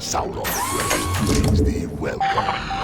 Sauron please Great thee welcome.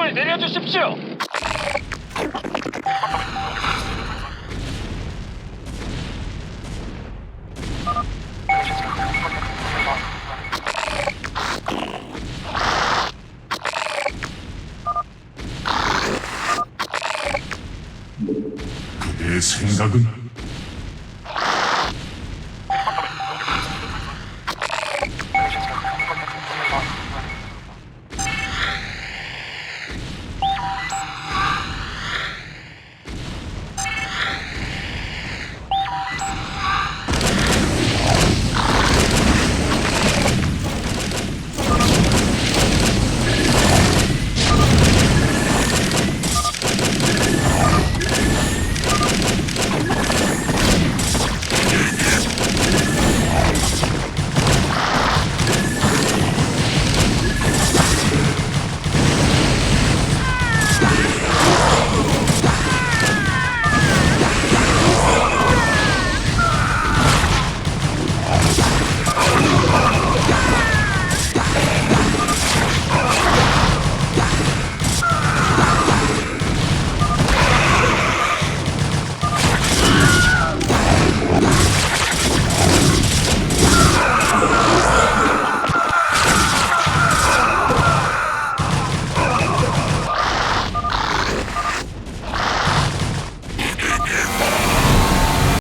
명령을 내려주십시오. 내 생각은